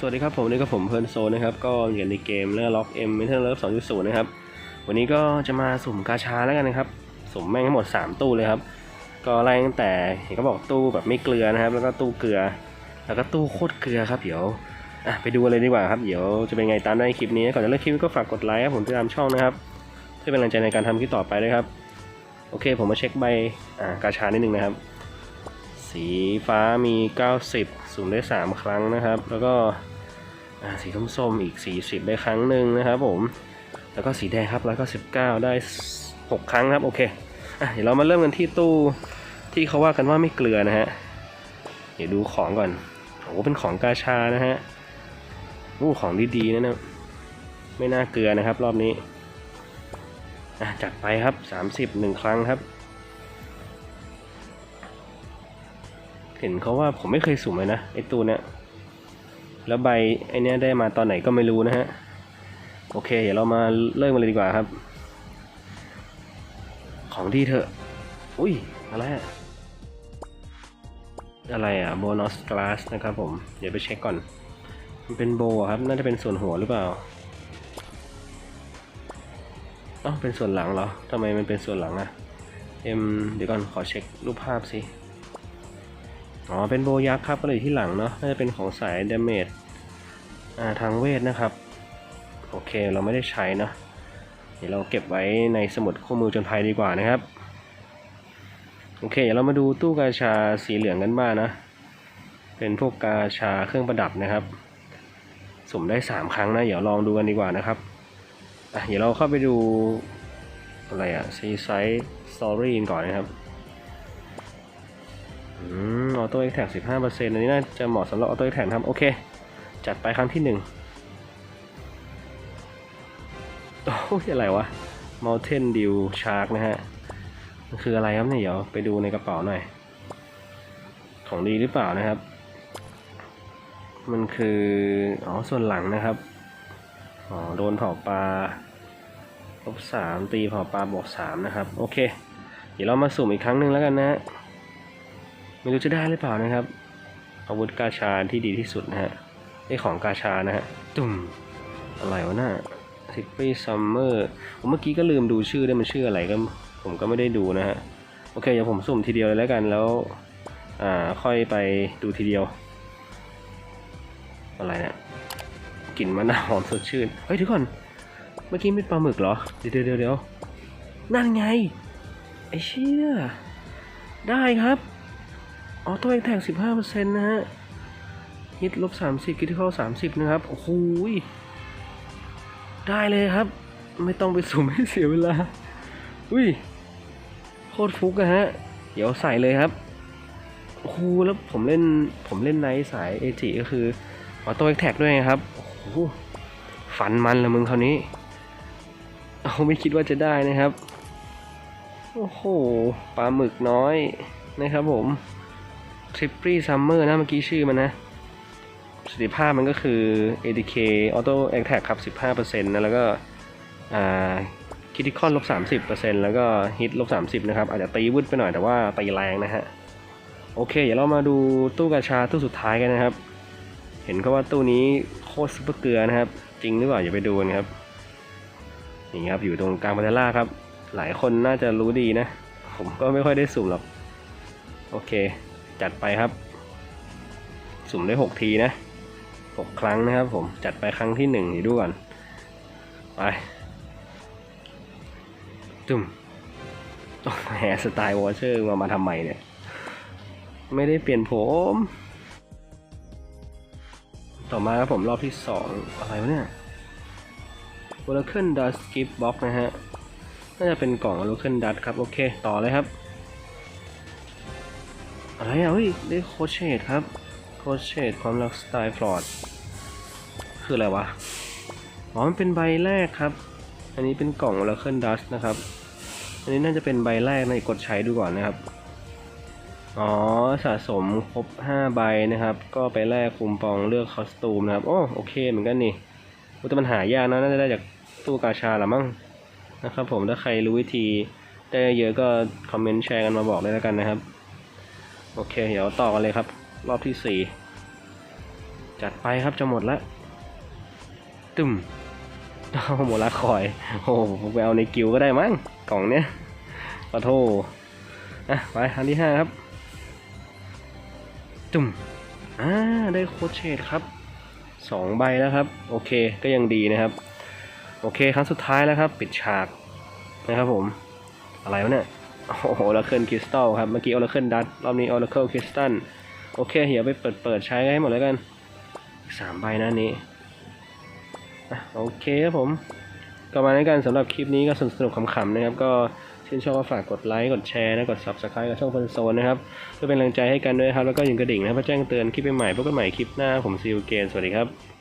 สวัสดีครับผมนี่ก็ผมเพิร์นโซนะครับก็อยู่ในเกมแล้วล็อกเอ็มเมทัลเลิฟสองจุดศูนย์นะครับวันนี้ก็จะมาสุ่มกาชาแล้วกันนะครับสุ่มแม่งทั้งหมด 3 ตู้เลยครับ ก็ไล่ตั้งแต่เห็นเขาบอกตู้แบบไม่เกลือนะครับ แล้วก็ตู้เกลือ แล้วก็ตู้โคตรเกลือครับเดี๋ยวอะไปดูเลยดีกว่าครับเดี๋ยวจะเป็นไงตามได้คลิปนี้ก่อนจะเริ่มคลิปก็ฝากกดไลค์ครับผมติดตามช่องนะครับเพื่อเป็นกำลังใจในการทำคลิปต่อไปด้วยครับโอเค ผมมาเช็คใบอ่ากาชานิดนึงนะครับ สีฟ้ามี 90 สุ่มได้ 3 ครั้งนะครับ แล้วก็อ่าสีส้มๆอีก 40 ได้ครั้งหนึ่งนะครับผม แล้วก็สีแดงครับแล้วก็19 ได้ 6 ครั้งครับ โอเคอะเดี๋ยวเรามาเริ่มกันที่ตู้ที่เขาว่ากันว่าไม่เกลือนะฮะ เดี๋ยวดูของก่อนโอ้เป็นของกาชานะฮะโอ้ของดีๆนะเนี่ยไม่น่าเกลือนะครับ รอบนี้อะจัดไปครับ 30 1 ครั้งครับ เห็นเขาว่าผมไม่เคยสุ่มเลยนะไอตัวเนี้ยแล้วใบไอเนี้ยได้มาตอนไหนก็ไม่รู้นะฮะโอเค เดี๋ยวเรามาเริ่มกันเลยดีกว่าครับ ของดีเถอะ อุ้ยอะไรอะอะไรอะโบนัสกลาสนะครับผม เดี๋ยวไปเช็คก่อน มันเป็นโบะครับ น่าจะเป็นส่วนหัวหรือเปล่าอ๋อเป็นส่วนหลังเหรอทำไมมันเป็นส่วนหลังอะเอ็มเดี๋ยวก่อนขอเช็ครูปภาพสิ อ๋อเป็นโบยักษ์ครับก็เลยอยู่ที่หลังเนาะน่าจะเป็นของสายเดเมจอ่าทางเวทนะครับ โอเคเราไม่ได้ใช้เนาะเดี๋ยวเราเก็บไว้ในสมุดคู่มือจนภัยดีกว่านะครับ โอเคเดี๋ยวเรามาดูตู้กาชาสีเหลืองกันบ้างนะ เป็นพวกกาชาเครื่องประดับนะครับสุ่มได้ 3 ครั้งนะ เดี๋ยวลองดูกันดีกว่านะครับอะเดี๋ยวเราเข้าไปดูอะไรอะซีไซส์สตอรี่ก่อนนะครับ อืมออโต้เอ็กแท็กสิบห้าเปอร์เซ็นต์อันนี้น่าจะเหมาะสำหรับออโต้เอ็กแท็กครับ โอเค จัดไปครั้งที่หนึ่งโอ้ยอะไรวะ Mountain Dew Shark นะฮะ มันคืออะไรครับเนี่ยเดี๋ยวไปดูในกระเป๋าหน่อย ของดีหรือเปล่านะครับ มันคือ อ๋อ ส่วนหลังนะครับ อ๋อ โดนเผาปลาลบสามตีเผาปลาบวกสามนะครับ โอเค เดี๋ยวเรามาสุ่มอีกครั้งหนึ่งแล้วกันนะฮะ ไม่รู้จะได้หรือเปล่านะครับ อาวุธกาชาที่ดีที่สุดนะฮะไอของกาชานะฮะตุ่มอะไรวะน่ะทิปปี้ซัมเมอร์ผมเมื่อกี้ก็ลืมดูชื่อได้มันชื่ออะไรก็ผมก็ไม่ได้ดูนะฮะ โอเคเดี๋ยวผมสุ่มทีเดียวเลยแล้วกันแล้ว อ่าค่อยไปดูทีเดียว อะไรเนี่ยกลิ่นมะนาวหอมสดชื่น เฮ้ยเดี๋ยวก่อนเมื่อกี้ไม่ปลาหมึกเหรอ เดี๋ยวเดี๋ยวเดี๋ยวนั่นไง ไอเชี่ยได้ครับ อ๋อโต้เอ็กแท็กสิบห้าเปอร์เซ็นต์นะฮะฮิตลบสามสิบคิดที่เข้าสามสิบนะครับ โอ้โหยได้เลยครับ ไม่ต้องไปสุ่มให้เสียเวลา อุ้ย โคตรฟุกอะฮะ เดี๋ยวใส่เลยครับโอ้โหแล้วผมเล่น ผมเล่นไนสายเอจิก็คือออโต้เอ็กแท็กด้วยครับ โอ้โหฝันมันละมึงคราวนี้ เอาไม่คิดว่าจะได้นะครับ โอ้โห ปลาหมึกน้อยนะครับผม ทริปปี้ซัมเมอร์นะเมื่อกี้ชื่อมันนะประสิทธิภาพมันก็คือ ADK Auto Attack ครับ 15%นะแล้วก็คิติคอนลบ 30%แล้วก็ฮิตลบ 30 นะครับ อาจจะตีวืดไปหน่อยแต่ว่าตีแรงนะฮะ โอเค เดี๋ยวเรามาดูตู้กาชาตู้สุดท้ายกันนะครับ เห็นเขาว่าตู้นี้โคตรซุปเปอร์เกลือนะครับ จริงหรือเปล่าอย่าไปดูกันครับ นี่ครับอยู่ตรงกลางพัทล่าครับ หลายคนน่าจะรู้ดีนะ ผมก็ไม่ค่อยได้สุ่มหรอก โอเค จัดไปครับ สุ่มได้หกทีนะหกครั้งนะครับผมจัดไปครั้งที่หนึ่งอยู่ดูก่อนไปจุ่มแหมสไตล์วอเชอร์มามาทำไมเนี่ย ไม่ได้เปลี่ยนผม ต่อมาครับผมรอบที่สองอะไรวะเนี่ย Oracle Dust Gift Box นะฮะ น่าจะเป็นกล่อง Oracle Dust ครับ โอเค ต่อเลยครับ อะไรอะเฮ้ยได้โคชเชดครับ โคชเชดความรักสไตล์ฟลอดคืออะไรวะ อ๋อ มันเป็นใบแรกครับ อันนี้เป็นกล่อง Oracle Dust นะครับ อันนี้น่าจะเป็นใบแรกในะกดใช้ดูก่อนนะครับ อ๋อ สะสมครบ 5 ใบนะครับ ก็ไปแลกคูปองเลือกคอสตูมนะครับ โอ้โอเคเหมือนกันนี่แต่มันหายากนะน่าจะได้จากตู้กาชาละมั้งนะครับผมถ้าใครรู้วิธีได้เยอะก็คอมเมนต์แชร์กันมาบอกได้แล้วกันนะครับ โอเค เดี๋ยวต่อกันเลยครับ รอบที่สี่จัดไปครับจะหมดละตึมเอาหมดละคอย โอ้โหผมไปเอาในกิวก็ได้มั้งกล่องเนี้ยขอโทษอะไปอันที่ห้าครับตึมอ่าได้โคชเชตครับสองใบแล้วครับ โอเคก็ยังดีนะครับ โอเคครั้งสุดท้ายแล้วครับ ปิดฉากนะครับผม อะไรวะเนี่ย โอ้โห o อ a เคิลคริสตัลครับ เมื่อกี้ o อ a เคิลดัตรอบนี้ o อ a เคิลคริสตัลโอเคเดี๋ยวไปเปิดเปิดใช้ให้หมดแล้วกันสามใบนะนี้โอเคครับผมก็มาในกันสำหรับคลิปนี้ก็สนุกขำๆนะครับ ก็ชื่นชอบก็ฝากกดไลค์ กดแชร์นะกด subscribe กับช่องพันโซนนะครับ เพื่อเป็นกำลังใจให้กันด้วยครับ แล้วก็อย่ากระดิ่งนะเพื่อแจ้งเตือนคลิปใหม่ๆพบกันใหม่คลิปหน้าผมซิลเกนสวัสดีครับ